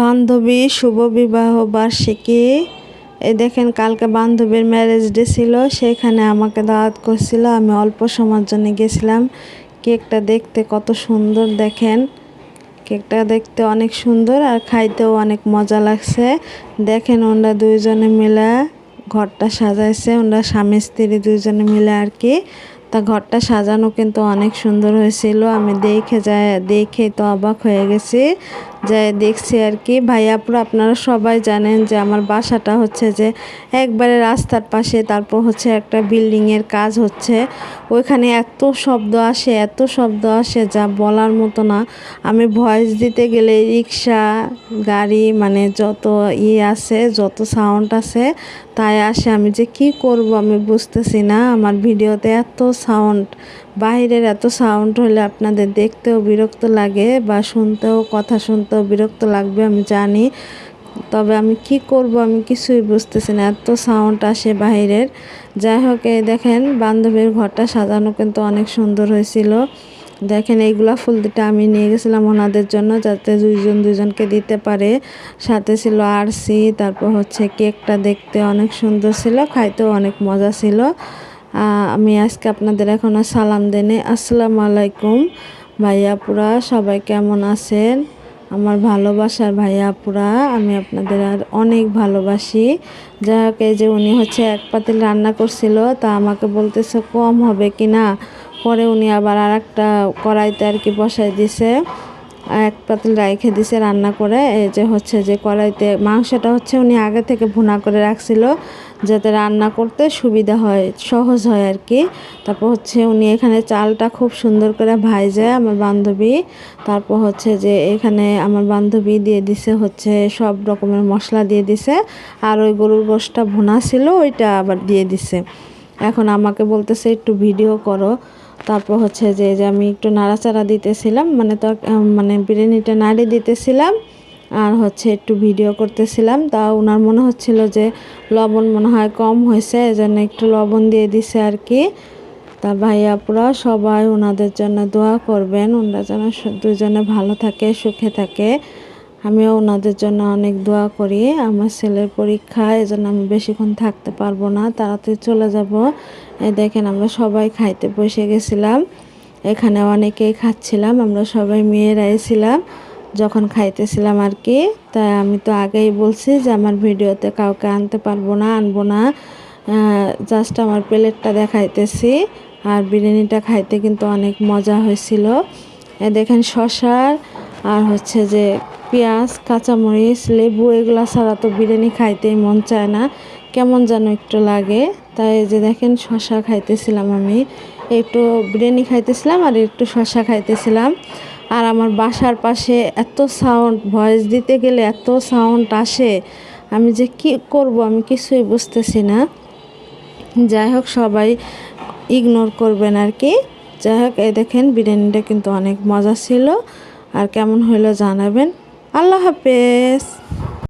বান্ধবী, শুভ বিবাহ বার্ষিকী। এই দেখেন, কালকে বান্ধবীর ম্যারেজ ডে ছিল, সেখানে আমাকে দাওয়াত করছিল, আমি অল্প সময়ের জন্য গেছিলাম। কেকটা দেখতে কত সুন্দর, দেখেন। কেকটা দেখতে অনেক সুন্দর আর খাইতেও অনেক মজা লাগছে। দেখেন, ওনারা দুইজনে মিলে ঘরটা সাজাইছে, ওনারা স্বামী স্ত্রী দুইজনে মিলে আর কি। তা ঘরটা সাজানো কিন্তু অনেক সুন্দর হয়েছিল। আমি দেখে যায় দেখে তো অবাক হয়ে গেছি যাই দেখছি আর কি। ভাইয়াপুর আপনারা সবাই জানেন যে আমার বাসাটা হচ্ছে যে একবারে রাস্তার পাশে, তারপর হচ্ছে একটা বিল্ডিংয়ের কাজ হচ্ছে। ওইখানে এত শব্দ আসে, এত শব্দ আসে যা বলার মতো না। আমি ভয়েস দিতে গেলে রিক্সা, গাড়ি মানে যত ইয়ে আছে, যত সাউন্ড আছে, তাই আসে। আমি যে কি করব আমি বুঝতেছি না। আমার ভিডিওতে এত সাউন্ড বাইরের এত সাউন্ড হলে আপনাদের দেখতেও বিরক্ত লাগে বা শুনতেও, কথা শুনতেও বিরক্ত লাগবে, আমি জানি। তবে আমি কি করব আমি কিছুই বুঝতেছি না, এত সাউন্ড আসে বাইরের। যাই হোক, এই দেখেন, বান্ধবীর ঘরটা সাজানো কিন্তু অনেক সুন্দর হয়েছিল। দেখেন, এইগুলা ফুল দুটা আমি নিয়ে গেছিলাম ওনাদের জন্য যাতে দুইজন দুইজনকে দিতে পারে। সাথে ছিল আরসি, তারপর হচ্ছে কেকটা দেখতে অনেক সুন্দর ছিল, খাইতেও অনেক মজা ছিল। আমি আজকে আপনাদের এখন সালাম দেনে। আসসালামু আলাইকুম ভাইয়াপুরা সবাই কেমন আছেন? আমার ভালোবাসার ভাইয়াপুরা আমি আপনাদের আর অনেক ভালোবাসি। যাক যে উনি হচ্ছে এক পাতিল রান্না করছিল, তা আমাকে বলতেছে কম হবে কি না পরে উনি আবার আর একটা কড়াইতে আর কি বসাই দিছে। এক পাতিল রাইখে দিছে রান্না করে, এই যে হচ্ছে যে কড়াইতে মাংসটা হচ্ছে উনি আগে থেকে ভুনা করে রাখছিল যাতে রান্না করতে সুবিধা হয়, সহজ হয় আর কি। তারপর হচ্ছে উনি এখানে চালটা খুব সুন্দর করে ভাইজে আমার বান্ধবী, তারপর হচ্ছে যে এখানে আমার বান্ধবী দিয়ে দিছে হচ্ছে সব রকমের মশলা দিয়ে দিছে, আর ওই গরুর গোশটা ভুনা ছিল ওইটা আবার দিয়ে দিছে। এখন আমাকে বলতেছে, একটু ভিডিও করো। তারপর হচ্ছে যে যে আমি একটু নাড়াচাড়া দিতেছিলাম মানে তো মানে বিরিয়ানিটা নাড়ি দিতেছিলাম আর হচ্ছে একটু ভিডিও করতেছিলাম। তা ওনার মনে হচ্ছিল যে, লবণ মনে হয় কম হয়েছে, এজন্য একটু লবণ দিয়ে দিছে আর কি। তা ভাইয়াপুরা সবাই ওনাদের জন্য দোয়া করবেন ওনারা যেন দুজনে ভালো থাকে, সুখে থাকে। আমিও ওনাদের জন্য অনেক দোয়া করি। আমার ছেলের পরীক্ষা, এজন্য আমি বেশিক্ষণ থাকতে পারব না, তাড়াতাড়ি চলে যাব। দেখেন, আমরা সবাই খাইতে বসে গেছিলাম। এখানে অনেকেই খাচ্ছিলাম, আমরা সবাই মেয়েরাই ছিলাম, যখন খাইতেছিলাম আর কি। তাই আমি তো আগেই বলছি যে আমার ভিডিওতে কাউকে আনতে পারব না, আনব না। জাস্ট আমার প্লেটটা দেখাইতেছি, আর বিরিয়ানিটা খাইতে কিন্তু অনেক মজা হয়েছিল। দেখেন, শশার, আর হচ্ছে যে পেঁয়াজ, কাঁচামরিচ, লেবু এগুলো ছাড়া তো বিরিয়ানি খাইতেই মন চায় না। কেমন যেন একটু লাগে। তাই যে দেখেন শশা খাইতেছিলাম আমি। একটু বিরিয়ানি খাইতেছিলাম আর একটু শশা খাইতেছিলাম। আর আমার বাসার পাশে এত সাউন্ড ভয়েস দিতে গেলে এত সাউন্ড আসে। আমি যে কি করব আমি কিছুই বুঝতেছি না। যাই হোক সবাই ইগনোর করবেন আর কি। যাই হোক, এই দেখেন বিরিয়ানিটা কিন্তু অনেক মজা ছিল। আর কেমন হইল জানাবেন। আল্লাহ হাফেজ।